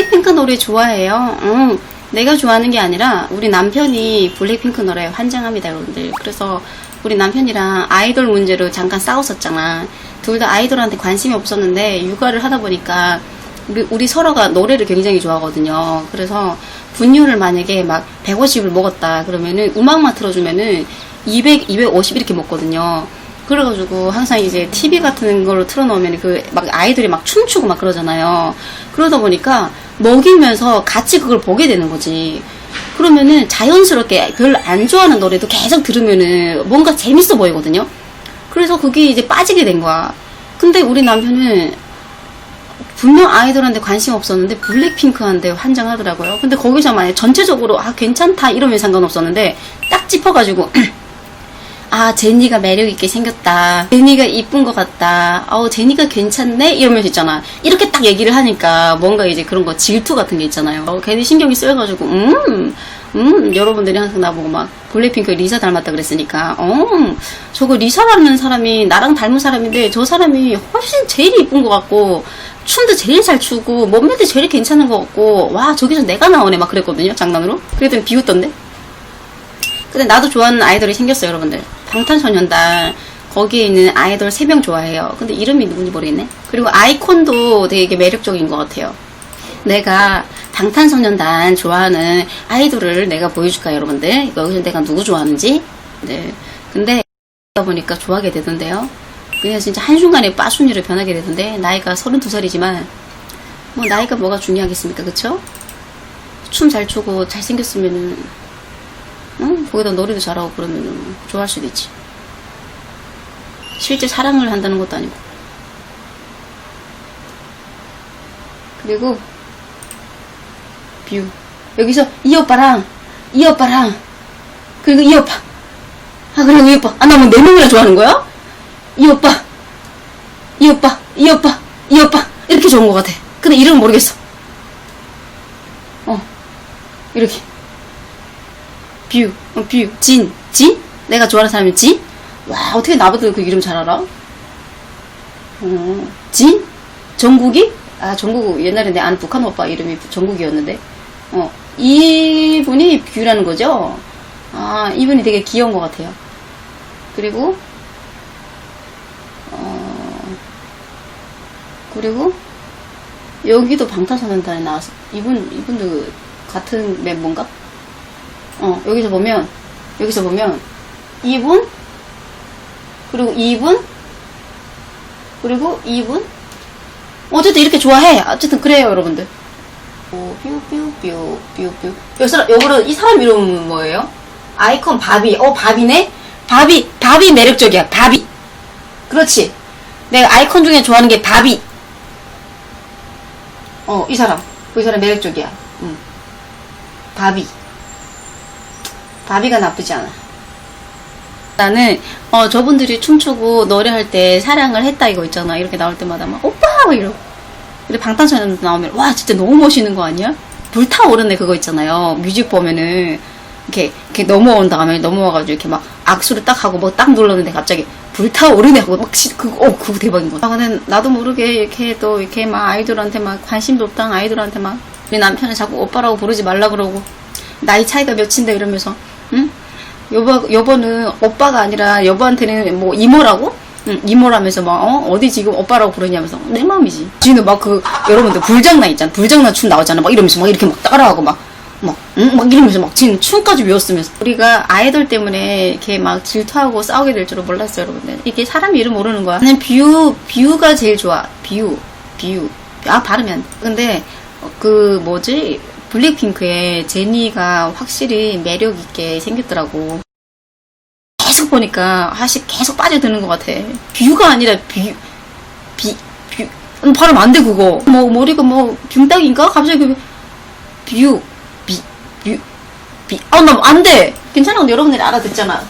블랙핑크 노래 좋아해요. 응. 내가 좋아하는 게 아니라 우리 남편이 블랙핑크 노래에 환장합니다, 여러분들. 그래서 우리 남편이랑 아이돌 문제로 잠깐 싸웠었잖아. 둘 다 아이돌한테 관심이 없었는데 육아를 하다 보니까 우리, 우리 서로가 노래를 굉장히 좋아하거든요. 그래서 분유를 만약에 막 150을 먹었다 그러면은 음악만 틀어주면은 200, 250 이렇게 먹거든요. 그래가지고 항상 이제 TV 같은 걸로 틀어놓으면 그 막 아이들이 막 춤추고 막 그러잖아요. 그러다 보니까 먹이면서 같이 그걸 보게 되는 거지. 그러면은 자연스럽게 별로 안 좋아하는 노래도 계속 들으면은 뭔가 재밌어 보이거든요. 그래서 그게 이제 빠지게 된 거야. 근데 우리 남편은 분명 아이돌한테 관심 없었는데 블랙핑크한테 환장하더라고요. 근데 거기서 만약 전체적으로 아 괜찮다 이러면 상관없었는데 딱 짚어가지고 아 제니가 매력 있게 생겼다. 제니가 이쁜 것 같다. 어 제니가 괜찮네 이러면서 있잖아. 이렇게 딱 얘기를 하니까 뭔가 이제 그런 거 질투 같은 게 있잖아요. 어, 괜히 신경이 쓰여가지고 음. 음, 여러분들이 항상 나보고 막, 블랙핑크 리사 닮았다 그랬으니까, 어, 저거 리사라는 사람이 나랑 닮은 사람인데, 저 사람이 훨씬 제일 이쁜 것 같고, 춤도 제일 잘 추고, 몸매도 제일 괜찮은 것 같고, 와, 저기서 내가 나오네, 막 그랬거든요, 장난으로. 그랬더니 비웃던데? 근데 나도 좋아하는 아이돌이 생겼어요, 여러분들. 방탄소년단. 거기에 있는 아이돌 3명 좋아해요. 근데 이름이 누군지 모르겠네. 그리고 아이콘도 되게 매력적인 것 같아요. 내가 방탄소년단 좋아하는 아이돌을 내가 보여줄까요, 여러분들? 여기서 내가 누구 좋아하는지? 네. 근데, 그러다 보니까 좋아하게 되던데요. 그냥 진짜 한순간에 빠순이로 변하게 되던데, 나이가 32살이지만, 뭐, 나이가 뭐가 중요하겠습니까, 그쵸? 춤 잘 추고 잘생겼으면은, 응? 거기다 노래도 잘하고 그러면 좋아할 수도 있지. 실제 사랑을 한다는 것도 아니고. 그리고 뷰. 여기서 이 오빠랑 이 오빠랑 그리고 이 오빠. 아 그리고 이 오빠. 아 나 뭐 네 명이나 좋아하는 거야? 이 오빠. 이 오빠. 이 오빠. 이 오빠. 이렇게 좋은 것 같아. 근데 이름은 모르겠어. 어. 이렇게. 뷰. 어, 뷰. 진. 진? 내가 좋아하는 사람이 진? 와, 어떻게 나보다 그 이름 잘 알아? 어, 진? 정국이? 아, 정국, 옛날에 내 아는 북한 오빠 이름이 정국이었는데. 어, 이분이 뷰라는 거죠? 아, 이분이 되게 귀여운 것 같아요. 그리고, 어, 그리고, 여기도 방탄소년단에 나왔어. 이분, 이분도 같은 멤버인가? 어, 여기서 보면, 여기서 보면, 이분, 그리고 이분, 그리고 이분, 어쨌든 이렇게 좋아해. 어쨌든 그래요, 여러분들. 뾰뾰 뾰 뾰뾰. 요 사람, 요거는 이 사람 이름은 뭐예요? 아이콘 바비. 어, 바비네? 바비, 바비 매력적이야. 바비. 그렇지. 내가 아이콘 중에 좋아하는 게 바비. 어, 이 사람. 이 사람 매력적이야. 응. 바비. 바비가 나쁘지 않아. 나는 어 저분들이 춤추고 노래할 때 사랑을 했다 이거 있잖아 이렇게 나올 때마다 막 오빠 막 이러고 근데 방탄소년단 나오면 와 진짜 너무 멋있는 거 아니야? 불타오르네 그거 있잖아요 뮤직 보면은 이렇게 이렇게 넘어온 다음에 넘어와가지고 이렇게 막 악수를 딱 하고 뭐딱 눌렀는데 갑자기 불타오르네 하고 막 시- 그거 어 그거 대박인 거야. 아, 근데 나도 모르게 이렇게 또 이렇게 막 아이돌한테 막 관심도 없던 아이돌한테 막 우리 남편은 자꾸 오빠라고 부르지 말라 그러고 나이 차이가 몇인데 이러면서 응? 여보, 여보는 오빠가 아니라 여보한테는 뭐 이모라고? 응, 이모라면서 막, 어? 어디 지금 오빠라고 부르냐면서. 내 마음이지. 지는 막 그, 여러분들 불장난 있잖아. 불장난 춤 나오잖아. 막 이러면서 막 이렇게 막 따라하고 막, 막, 응? 막 이러면서 막 지는 춤까지 외웠으면서. 우리가 아이돌 때문에 이렇게 막 질투하고 싸우게 될 줄은 몰랐어요, 여러분들. 이게 사람 이름 모르는 거야. 나는 뷰, 뷰가 제일 좋아. 뷰, 뷰. 아, 발음이 안 돼. 근데, 어, 그, 뭐지? 블랙핑크에 제니가 확실히 매력 있게 생겼더라고. 계속 보니까 아씨 계속 빠져드는 것 같아. 뷰가 아니라 뷰, 비, 뷰. 음, 발음 안 돼 그거. 뭐 머리가 뭐 균딱인가? 갑자기 그 뷰, 비, 뷰, 비. 아 나 안 돼. 괜찮아. 근데 여러분들이 알아듣잖아.